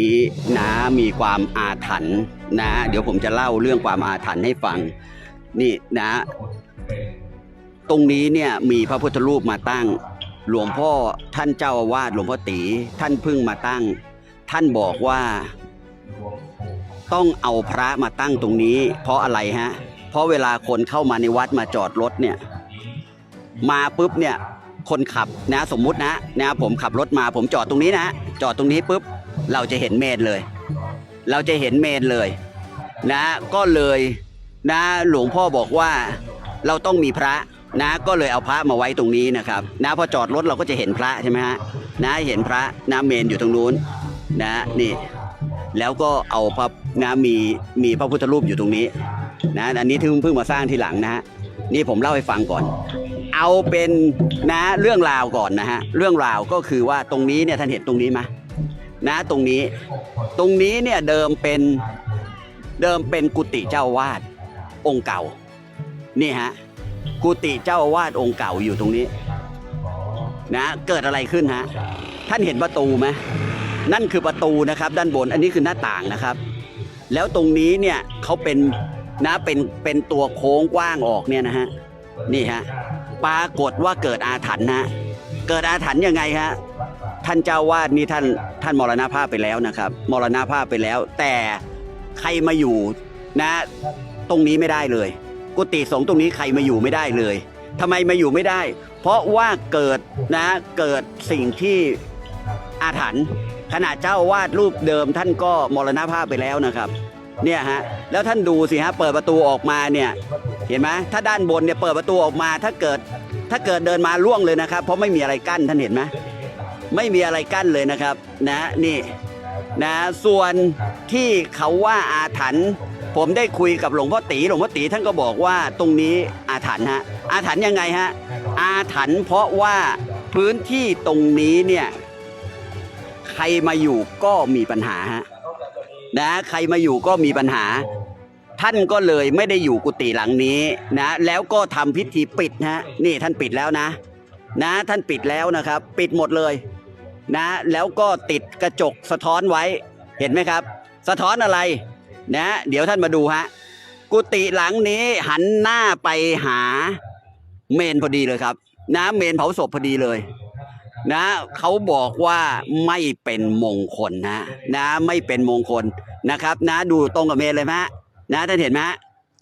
นี้นะมีความอาถรรพ์นะ เดี๋ยวผมจะเล่าเรื่องความอาถรรพ์ให้ฟัง นี่นะ ตรงนี้เนี่ยมีพระพุทธรูปมาตั้ง หลวงพ่อท่านเจ้าอาวาสหลวงพ่อตีท่านเพิ่งมาตั้ง ท่านบอกว่า ต้องเอาพระมาตั้งตรงนี้ เพราะอะไรฮะ เพราะเวลาคนเข้ามาในวัดมาจอดรถเนี่ย มาปุ๊บเนี่ยคนขับนะสมมุตินะนะผมขับรถมาผมจอดตรงนี้นะ จอดตรงนี้ปุ๊บ เราจะเห็นเมนเลย เราจะเห็นเมนเลย นะ ก็เลยนะหลวงพ่อบอกว่าเราต้องมีพระนะก็เลยเอาพระมาไว้ตรงนี้นะครับนะพอจอดรถเราก็จะเห็นพระใช่ไหมฮะนะเห็นพระนะเมนอยู่ตรงนู้นนะนี่ แล้วก็เอาพระนะมีมีพระพุทธรูปอยู่ตรงนี้นะอันนี้เพิ่งเพิ่งมาสร้างทีหลังนะฮะนี่ผมเล่าให้ฟังก่อน เอาเป็นนะเรื่องราวก่อนนะฮะเรื่องราวก็คือว่าตรงนี้เนี่ยท่านเห็นตรงนี้ไหม นะตรงนี้ ตรงนี้เนี่ยเดิมเป็นเดิมเป็นกุฏิเจ้าวาดองค์เก่า นี่ฮะกุฏิเจ้าอาวาดองค์เก่าอยู่ตรงนี้ นะเกิดอะไรขึ้นฮะท่านเห็นประตูไหมนั่นคือประตูนะครับ ด้านบนอันนี้คือหน้าต่างนะครับ แล้วตรงนี้เนี่ยเขาเป็นนะเป็นเป็นตัวโค้งกว้างออกเนี่ยนะฮะนี่ฮะปรากฏว่าเกิดอาถรรพ์นะเกิดอาถรรพ์ยังไงฮะ ท่านเจ้าวาดนี่ท่านท่านมรณภาพไปแล้วนะครับ มรณภาพไปแล้ว แต่ใครมาอยู่นะ ตรงนี้ไม่ได้เลย กุฏิสงฆ์ตรงนี้ใครมาอยู่ไม่ได้เลยทำไมมาอยู่ไม่ได้ เพราะว่าเกิดนะเกิดสิ่งที่อาถรรพ์ขณะเจ้าอาวาดรูปเดิมท่านก็มรณภาพไปแล้วนะครับเนี่ยฮะแล้วท่านดูสิฮะเปิดประตูออกมาเนี่ยเห็นไหมถ้าด้านบนเนี่ยเปิดประตูออกมาถ้าเกิดถ้าเกิดเดินมาล่วงเลยนะครับ เพราะไม่มีอะไรกั้นท่านเห็นไหม ไม่มีอะไรกั้นเลยนะครับนะนี่นะส่วนที่เขาว่าอาถรรพ์ผมได้คุยกับหลวงพ่อตีหลวงพ่อตีท่านก็บอกว่าตรงนี้อาถรรพ์ฮะอาถรรพ์ยังไงฮะอาถรรพ์เพราะว่าพื้นที่ตรงนี้เนี่ยใครมาอยู่ก็มีปัญหาฮะนะใครมาอยู่ก็มีปัญหา ท่านก็เลยไม่ได้อยู่กุฏิหลังนี้นะแล้วก็ทำพิธีปิดนะนี่ท่านปิดแล้วนะ นะท่านปิดแล้วนะครับ ปิดหมดเลย นะแล้วก็ติดกระจกสะท้อนไว้เห็นไหมครับ สะท้อนอะไรนะเดี๋ยวท่านมาดูฮะกุฏิหลังนี้หันหน้าไปหาเมนพอดีเลยครับ นะเมนเผาศพพอดีเลยนะเขาบอกว่าไม่เป็นมงคลนะนะไม่เป็นมงคลนะครับ นะดูตรงกับเมนเลยไหมฮะนะท่านเห็นไหม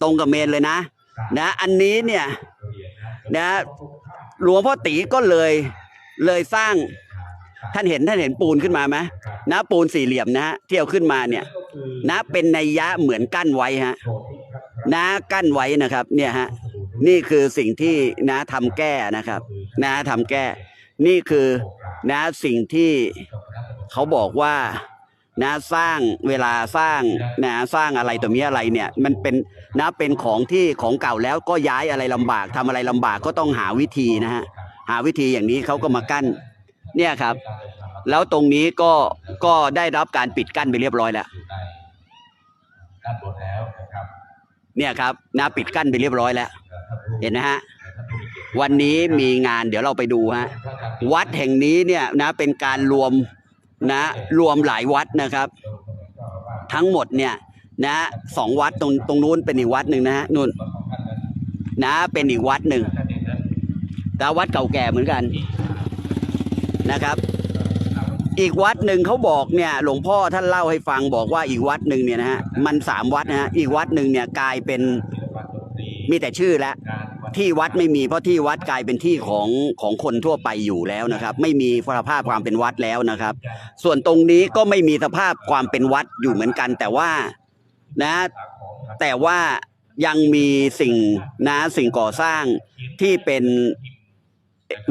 ตรงกับเมนเลยนะ นะอันนี้เนี่ยนะหลวงพ่อตีก็เลยเลยสร้าง ท่านเห็นท่านเห็นปูนขึ้นมาไหมนะปูนสี่เหลี่ยมนะฮะที่เอาขึ้นมาเนี่ยนะเป็นนัยยะเหมือนกั้นไว้ฮะนะกั้นไว้นะครับ เนี่ยฮะนี่คือสิ่งที่นะทำแก้นะครับ นะทำแก้ นี่คือนะสิ่งที่เขาบอกว่านะสร้างเวลาสร้างนะสร้างอะไรตัวนี้อะไรเนี่ย มันเป็นนะเป็นของที่ของเก่าแล้วก็ย้ายอะไรลำบากทำอะไรลำบากก็ต้องหาวิธีนะฮะหาวิธีอย่างนี้เขาก็มากั้น เนี่ยครับ แล้วตรงนี้ก็ก็ได้รับการปิดกั้นไปเรียบร้อยแล้วด้านบนแล้วนะครับเนี่ยครับนะปิดกั้นไปเรียบร้อยแล้ว เห็นนะฮะวันนี้มีงานเดี๋ยวเราไปดูฮะวัดแห่งนี้เนี่ยนะเป็นการรวมนะรวมหลายวัดนะครับ ทั้งหมดเนี่ยนะสองวัดตรงตรงนู้นเป็นอีกวัดหนึ่งนะฮะนู่นนะเป็นอีกวัดหนึ่งแต่วัดเก่าแก่เหมือนกัน นะครับ อีกวัดหนึ่งเขาบอกเนี่ยหลวงพ่อท่านเล่าให้ฟังบอกว่าอีกวัดหนึ่งเนี่ยนะฮะมันสามวัดนะฮะอีกวัดหนึ่งเนี่ยกลายเป็นมีแต่ชื่อแล้วที่วัดไม่มีเพราะที่วัดกลายเป็นที่ของของคนทั่วไปอยู่แล้วนะครับ ไม่มีสภาพความเป็นวัดแล้วนะครับ ส่วนตรงนี้ก็ไม่มีสภาพความเป็นวัดอยู่เหมือนกัน แต่ว่านะ แต่ว่ายังมีสิ่งนะสิ่งก่อสร้างที่เป็น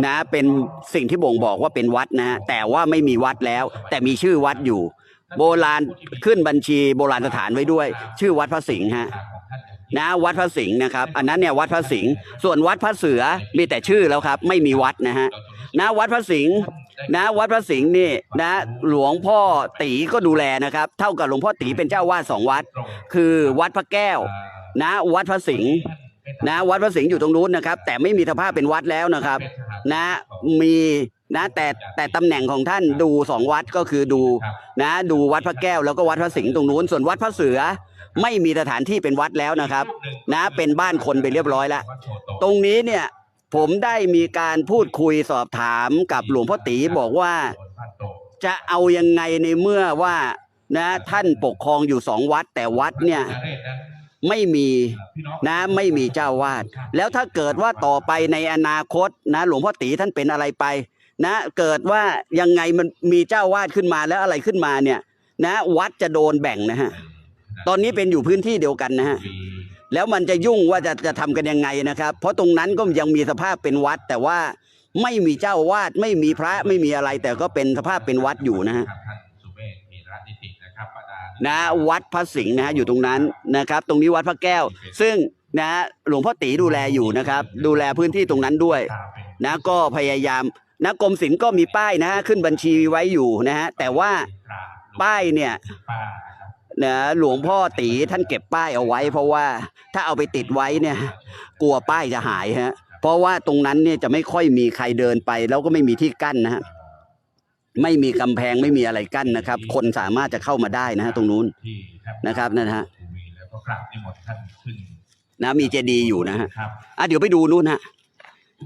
นะเป็นสิ่งที่บ่งบอกว่าเป็นวัดนะฮะแต่ว่าไม่มีวัดแล้ว แต่มีชื่อวัดอยู่ โบราณขึ้นบัญชีโบราณสถานไว้ด้วย ชื่อวัดพระสิงห์ฮะนะวัดพระสิงห์นะครับ อันนั้นเนี่ยวัดพระสิงห์ส่วนวัดพระเสือมีแต่ชื่อแล้วครับ ไม่มีวัดนะฮะนะวัดพระสิงห์นะวัดพระสิงห์นี่นะ หลวงพ่อตีก็ดูแลนะครับ เท่ากับหลวงพ่อตีเป็นเจ้าวาดสองวัด คือวัดพระแก้ว นะ วัดพระสิงห์นะ วัดพระสิงห์อยู่ตรงนู้นนะครับ แต่ไม่มีสภาพเป็นวัดแล้วนะครับ นะ มีนะแต่แต่ตำแหน่งของท่านดูสองวัดก็คือดูครับนะ ดูวัดพระแก้วแล้วก็วัดพระสิงห์ตรงนู้นส่วนวัดพระเสือไม่มีสถานที่เป็นวัดแล้วนะครับ นะเป็นบ้านคนไปเรียบร้อยแล้ววัดโชโตรงนี้เนี่ยผมได้มีการพูดคุยสอบถามกับหลวงพ่อตีบอกว่าบ้านโตจะเอายังไงในเมื่อว่านะท่านปกครองอยู่สองวัดแต่วัดเนี่ยนเรศนั้น ไม่มีพี่น้องนะไม่มีเจ้าวาด แล้วถ้าเกิดว่าต่อไปในอนาคตนะหลวงพ่อตีท่านเป็นอะไรไป นะเกิดว่ายังไงมันมีเจ้าวาดขึ้นมาแล้วอะไรขึ้นมาเนี่ยนะวัดจะโดนแบ่งนะฮะตอนนี้เป็นอยู่พื้นที่เดียวกันนะฮะมีแล้วมันจะยุ่งว่าจะจะทำกันยังไงนะครับ เพราะตรงนั้นก็ยังมีสภาพเป็นวัด แต่ว่าไม่มีเจ้าวาดไม่มีพระไม่มีอะไร แต่ก็เป็นสภาพเป็นวัดอยู่นะฮะ นะวัดพระสิงห์นะฮะอยู่ตรงนั้นนะครับ ตรงนี้วัดพระแก้ว ซึ่งนะหลวงพ่อตีดูแลอยู่นะครับ ดูแลพื้นที่ตรงนั้นด้วยตามเป็นนะก็พยายามนะกรมศิลป์ก็มีป้ายนะฮะขึ้นบัญชีไว้อยู่นะฮะแต่ว่าพระป้ายเนี่ยป้านะครับนะหลวงพ่อตีท่านเก็บป้ายเอาไว้ เพราะว่าถ้าเอาไปติดไว้เนี่ย กลัวป้ายจะหายฮะเพราะว่าตรงนั้นเนี่ยจะไม่ค่อยมีใครเดินไป แล้วก็ไม่มีที่กั้นนะฮะ ไม่มีกำแพงไม่มีอะไรกั้นนะครับ คนสามารถจะเข้ามาได้นะฮะตรงนู้นที่แทนะครับนั่นนะฮะภูมิแล้วก็กราบนิมนต์ท่านขึ้นนะมีเจดีย์อยู่นะฮะครับอะเดี๋ยวไปดูนู่นฮะ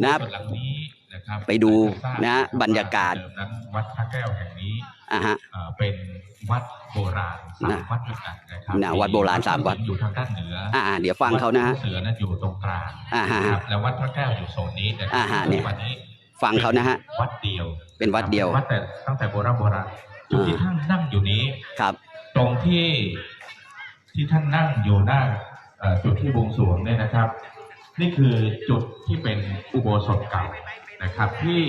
นะส่วนหลังนี้นะครับไปดูทราบนะคบรรยากาศเดิมนั้นวัดพระแก้วแห่งนี้อะฮะเอ่อเป็นวัดโบราณสามนะวัดด้วยกันนะครับนะวัดโบราณสามวัดอยู่ทางด้านเหนืออ่าเดี๋ยวฟังเขานะวัฮะดเสือนั้นอยู่ตรงกลางอ่าฮะนะครับแล้ววัดพระแก้วอยู่โซนนี้นะครัอ่าฮะเนี่ยวันนี้ ฟังเขานะฮะ วัดเดียวเป็นวัดเดียว วัดแต่ตั้งแต่โบราณโบราณจุดที่ท่านนั่งอยู่นี้ครับ ตรงที่ที่ท่านนั่งอยู่หน้าเอ่อจุดที่บวงสรวงเนี่ยนะครับ นี่คือจุดที่เป็นอุโบสถเก่านะครับ ที่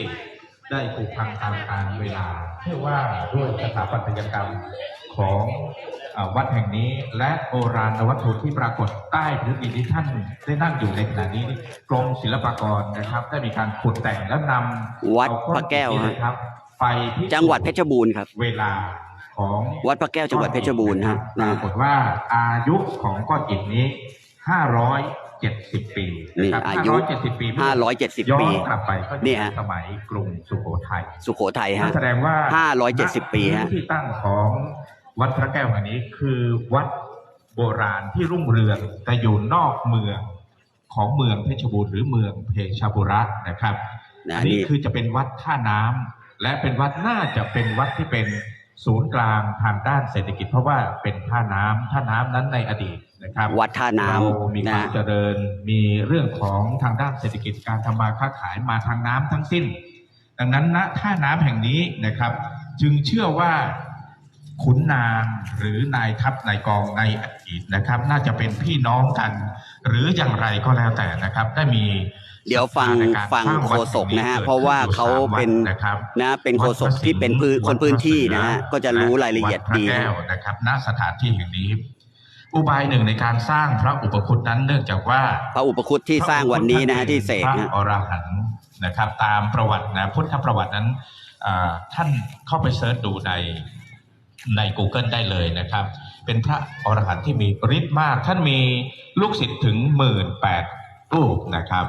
ได้ถูกพังตามกาลเวลาเชื่อว่าด้วยสถาปัตยกรรม ของเออวัดแห่งนี้และโบราณวัตถุที่ปรากฏใต้พื้นดินที่ท่านได้นั่งอยู่ในขณะนี้นี่กรมศิลปากรนะครับ ได้มีการขุดแต่งและนำวัดเอาก้อนพระแก้วหินฮะนะครับ ไปพิสูจน์จังหวัดเพชรบูรณ์ครับ เวลาของวัดพระแก้วจังหวัดเพชรบูรณ์ฮะปนะรากฏว่าอายุของก้อนอิฐนี้570ปีนี่นะครับอายุ570ปีห้าร้อยเจ็ดสิบย้อปีนกลับไปก็นี่จะฮะสมัยกรุงสุโขทัยสุโขทัยนั่ฮะนแสดงว่า570ปีฮะณที่ตั้งของ วัดพระแก้วแห่งนี้คือวัดโบราณที่รุ่งเรืองแต่อยู่นอกเมืองของเมืองเพชรบูรณ์หรือเมืองเพชรบุรีนะครับนะอันนี้นี่คือจะเป็นวัดท่าน้ำและเป็นวัดน่าจะเป็นวัดที่เป็นศูนย์กลางทางด้านเศรษฐกิจ เพราะว่าเป็นท่าน้ำท่าน้ำนั้นในอดีตนะครับ วัดท่าน้เรามีำควานะมเจริญมีเรื่องของทางด้านเศรษฐกิจการทำมาค้าขายมาทางน้ำทั้งสิ้น ดังนั้นณท่าน้ำแห่งนี้นะครับ จึงเชื่อว่า ขุนนางหรือนายทัพนายกองในอดีตนะครับ น่าจะเป็นพี่น้องกัน หรืออย่างไรก็แล้วแต่นะครับ ได้มีเดี๋ยวฟังในการฟังสร้าโฆวัดษกนะฮะแห่งเพราะว่าเขาเป็นกิดขึ้อยู่สามวัดนะครับนะเป็นโฆษกที่เป็นพื้นคนพื้นที่นะฮะก็จะรู้รายละเอียดดีวัพระแก้วนะครับณสถานที่แห่งนี้ อุบายหนึ่งในการสร้างพระอุปคุตนั้นเนื่องจากว่า พระอุปคุตที่สร้างวันนี้นะฮะที่เสกพนะระอรหันต์นะครับ ตามประวัตินะพุทธประวัตินั้นอ่าท่านเข้าไปเสิร์ชดูใน ใน Google ได้เลยนะครับ เป็นพระอรหันต์ที่มีฤทธิ์มาก ท่านมีลูกศิษย์ถึงหมื่นแปดรูปนะครับ